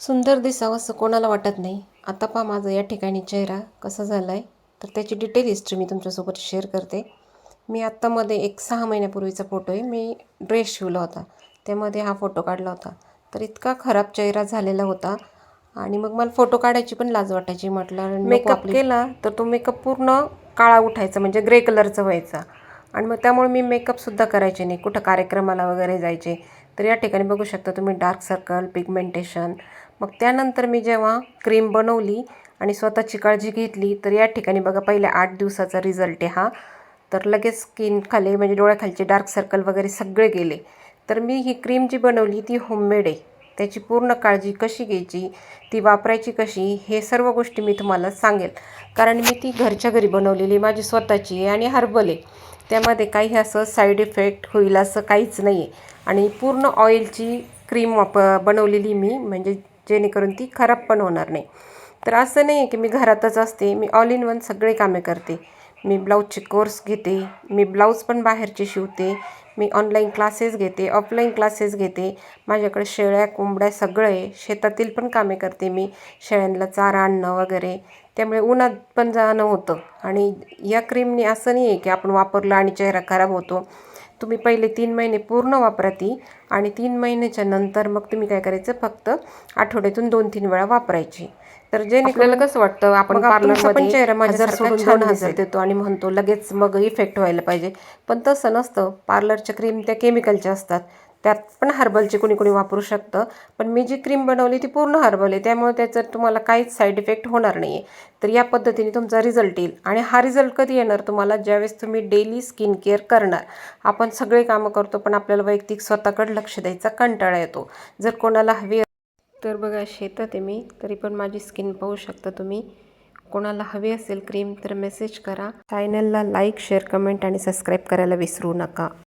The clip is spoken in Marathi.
सुंदर दिसावं असं कोणाला वाटत नाही. आता पहा माझा या ठिकाणी चेहरा कसा झाला आहे तर त्याची डिटेल हिस्ट्री मी तुमच्यासोबत शेअर करते. मी आत्तामध्ये एक सहा महिन्यापूर्वीचा फोटो आहे. मी ड्रेस शिवला होता. त्यामध्ये हा फोटो काढला होता. तर इतका खराब चेहरा झालेला होता. आणि मग मला फोटो काढायची पण लाज वाटायची. म्हटलं मेकअप केला तर तो मेकअप पूर्ण काळा उठायचा म्हणजे ग्रे कलरचा व्हायचा. आणि मग त्यामुळे मी मेकअपसुद्धा करायचे नाही. कुठं कार्यक्रमाला वगैरे जायचे. तर या ठिकाणी बघू शकता तुम्ही डार्क सर्कल पिगमेंटेशन मग त्यानंतर मी जेव्हा क्रीम बनवली आणि स्वतःची काळजी घेतली तर या ठिकाणी बघा पहिल्या आठ दिवसाचा रिझल्ट आहे हा. तर लगेच स्किन खाली म्हणजे डोळ्याखालचे डार्क सर्कल वगैरे सगळे गेले. तर मी ही क्रीम जी बनवली ती होममेड आहे. त्याची पूर्ण काळजी कशी घ्यायची ती वापरायची कशी हे सर्व गोष्टी मी तुम्हाला सांगेल. कारण मी ती घरच्या घरी बनवलेली माझी स्वतःची आहे आणि हर्बल आहे. त्यामध्ये काही असं साईड इफेक्ट होईल असं काहीच नाही आहे आणि पूर्ण ऑइलची क्रीम वाप बनवलेली मी म्हणजे जेणेकरून ती खराब पण होणार नाही. तर असं नाही आहे की मी घरातच असते मी ऑल इन वन सगळे कामे करते. मी ब्लाऊजचे कोर्स घेते मी ब्लाऊज पण बाहेरचे शिवते मी ऑनलाईन क्लासेस घेते ऑफलाईन क्लासेस घेते. माझ्याकडे शेळ्या कोंबड्या सगळं आहे शेतातील पण कामे करते मी. शेळ्यांना चारा आणणं वगैरे. त्यामुळे उन्हात पण जाणं होतं. आणि या क्रीमने असं नाही आहे की आपण वापरलं आणि चेहरा खराब होतो. तुम्ही पहिले तीन महिने पूर्ण वापरा ती आणि तीन महिन्याच्या नंतर मग तुम्ही काय करायचं? फक्त आठवड्यातून दोन तीन वेळा वापरायची. तर जे आपल्याला कसं वाटतं? आपण पार्लरमध्ये पण चेहरा माझ्या सोडून दोन हजार देतो आणि म्हणतो लगेच मग इफेक्ट व्हायला पाहिजे. पण तसं नसतं. पार्लरच्या क्रीम त्या केमिकलच्या असतात. त्यात पण हर्बलचे कोणी कोणी वापरू शकतं. पण मी जी क्रीम बनवली ती पूर्ण हर्बल आहे. त्यामुळे त्याचं तुम्हाला काहीच साईड इफेक्ट होणार नाही आहे तर या पद्धतीने तुमचा रिझल्ट येईल. आणि हा रिझल्ट कधी येणार तुम्हाला? ज्यावेळेस तुम्ही डेली स्किन केअर करणार. आपण सगळे कामं करतो पण आपल्याला वैयक्तिक स्वतःकडे लक्ष द्यायचा कंटाळा येतो. जर कोणाला हवी तर बघा शेतात आहे मी. तरी पण माझी स्किन पाहू शकता तुम्ही. कोणाला हवी असेल क्रीम तर मेसेज करा. चॅनलला लाईक शेअर कमेंट आणि सबस्क्राईब करायला विसरू नका.